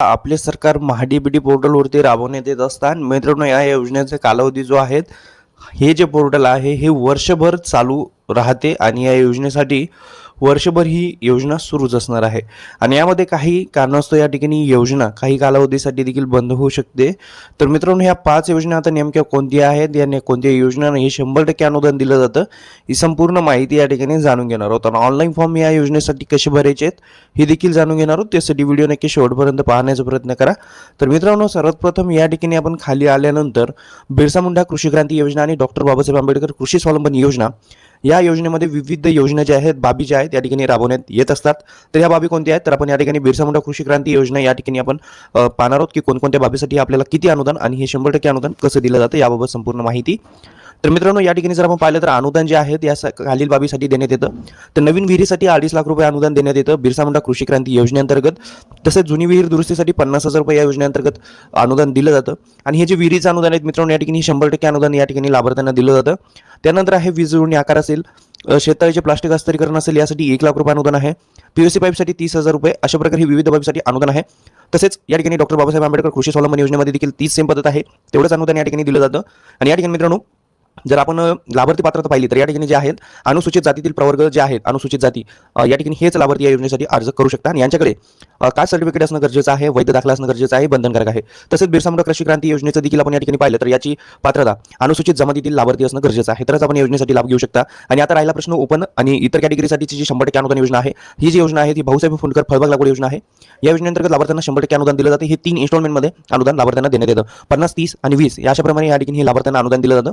आपले सरकार महाडीबीडी पोर्टलवरती राबवण्यात येत असतात मित्रांनो या योजनेचे कालावधी जो आहेत हे जे पोर्टल आहे हे वर्षभर चालू राहते. आणि या योजनेसाठी वर्षभर ही योजना सुरूच असणार आहे. आणि यामध्ये काही कारणास्तव या ठिकाणी योजना काही कालावधीसाठी देखील बंद होऊ शकते. तर मित्रांनो ह्या पाच योजना आता नेमक्या कोणत्या आहेत? या कोणत्या योजना हे शंभर टक्के अनुदान दिलं जातं ही संपूर्ण माहिती या ठिकाणी जाणून घेणार आहोत. आणि ऑनलाईन फॉर्म या योजनेसाठी कसे भरायचे आहेत हे देखील जाणून घेणार आहोत. त्यासाठी व्हिडिओ नक्की शेवटपर्यंत पाहण्याचा प्रयत्न करा. तर मित्रांनो सर्वात प्रथम या ठिकाणी आपण खाली आल्यानंतर बिरसा मुंडा कृषी क्रांती योजना आणि डॉक्टर बाबासाहेब आंबेडकर कृषी स्वावलंबन योजना या योजनेमध्ये विविध योजना ज्या आहेत बाबी ज्या आहेत या ठिकाणी राबवण्यात येत असतात. तर ह्या बाबी कोणत्या आहेत? तर आपण या ठिकाणी बिरसा मुंडा कृषी क्रांती योजना या ठिकाणी आपण पाहणार आहोत की कोणकोणत्या बाबीसाठी आपल्याला किती अनुदान आणि हे शंभर टक्के अनुदान कसं दिलं जातं याबाबत संपूर्ण माहिती तर मित्रांनो या ठिकाणी जर आपण पाहिलं तर अनुदान जे आहेत या खालील बाबीसाठी देण्यात येतं. तर नवीन विहिरीसाठी अडीच लाख रुपये अनुदान देण्यात येतं. बिरसा मुंडा कृषी क्रांती योजनेअंतर्गत. तसेच जुनी विहीर दुरुस्तीसाठी पन्नास हजार रुपये या योजनेअंतर्गत अनुदान दिलं जातं. आणि हे जे विहिरीचं अनुदान आहेत मित्रांनो या ठिकाणी शंभर टक्के अनुदान या ठिकाणी लाभार्थ्यांना दिलं जातं. त्यानंतर आहे वीज जोडणी आकार असेल अ, शेततळीचे प्लास्टिक अस्तरीकरण असेल यासाठी एक लाख रुपये अनुदान आहे. पीओसी पाईपसाठी तीस हजार रुपये अशा प्रकारे विविध बाबीसाठी अनुदान आहे. तसेच या ठिकाणी डॉक्टर बाबासाहेब आंबेडकर कृषी स्वावलंबन योजनेमध्ये देखील तीच सेम पद्धत आहे. तेवढंच अनुदान या ठिकाणी दिलं जातं. आणि या ठिकाणी मित्रांनो जर आपण लाभार्थी पात्रता पाहिली तर या ठिकाणी जे आहेत अनुसूचित जातीतील प्रवर्ग जे आहेत अनुसूचित जाती या ठिकाणी हेच लाभार्थी या योजनेसाठी अर्ज करू शकता. आणि यांच्याकडे कास्ट सर्टिफिकेट असणं गरजेचं आहे? वैध दाखला असणं गरजेचं आहे? बंधनकारक आहे. तसेच बिरसामुंडा कृषी क्रांती योजनेचं देखील आपण या ठिकाणी पाहिलं तर याची पात्रता अनुसूचित जमातीतील लाभार्थी असणं गरजेचं आहे. तरच आपण योजनेसाठी लाभ घेऊ शकता. आणि आता राहिला प्रश्न ओपन आणि इतर कॅटेगरीसाठीची जी शंभर टक्के अनुदान योजना आहे ही जी योजना आहे ती भाऊसाहेब फुंडकर फळबाग लागवड योजना आहे. या योजनेअंतर्गत लाभार्थ्यांना शंभर टक्के अनुदान दिलं जाते. हे तीन इन्स्टॉलमेंटमध्ये अनुदान लाभार्थ्यांना देण्यात येतं. पन्नास तीस आणि वीस याशाप्रमाणे या ठिकाणी हे लाभार्थ्यांना अनुदान दिलं जातं.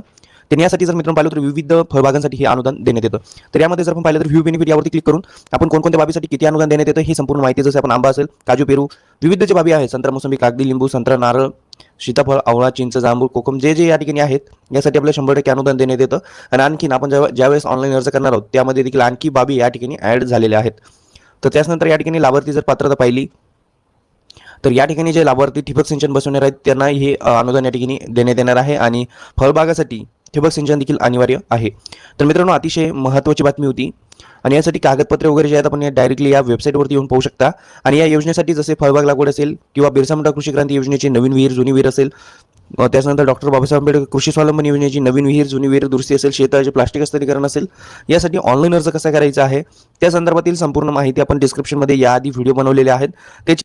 त्यांनी यासाठी जर मित्रांनो पाहिलं तर विविध फळबागांसाठी हे अनुदान देण्यात येतं. तर यामध्ये जर आपण पाहिलं तर व्ह्यू बेनिफिट यावरती क्लिक करून आपण कोणकोणत्या बाबीसाठी किती अनुदान देण्यात येतं ही संपूर्ण माहिती जसं आपण आंबा असेल काजू पेरू विविध जे बाबी आहेत संत्रा मोसंबी कागदी लिंबू संत्रा नारळ सीताफळ आवळा चिंच जांभूळ कोकम जे जे या ठिकाणी आहेत यासाठी आपल्याला शंभर टक्के अनुदान देण्यात येतं. आणि आणखीन आपण ज्या ज्यावेळेस ऑनलाईन अर्ज करणार आहोत त्यामध्ये देखील आणखी बाबी या ठिकाणी ॲड झालेल्या आहेत. तर त्याचनंतर या ठिकाणी लाभार्थी जर पात्रता पाहिली तर या ठिकाणी जे लाभार्थी ठिबक सिंचन बसवणार आहेत त्यांना हे अनुदान या ठिकाणी देण्यात येणार आहे. आणि फळबागासाठी ठिबक सिंचन देखील अनिवार्य आहे. तर मित्रांनो अतिशय महत्त्वाची बातमी होती. आणि यासाठी कागदपत्रे वगैरे जे आहेत आपण डायरेक्टली या वेबसाईटवरती येऊन पाहू शकता. आणि या योजनेसाठी जसे फळबाग लागवड असेल किंवा बिरसा मुंडा कृषी क्रांती योजनेची नवीन विहीर जुनी विहीर असेल त्याच्यानंतर डॉक्टर बाबासाहेब आंबेडकर कृषी स्वावलंबन योजनेची नवीन विहीर जुनी विहीर दुरुस्ती असेल शेताचे प्लास्टिक स्थलीकरण असेल यासाठी ऑनलाईन अर्ज कसा करायचा आहे? त्या संदर्भातील संपूर्ण माहिती आपण डिस्क्रिप्शनमध्ये याआधी व्हिडिओ बनवलेले आहेत. त्याची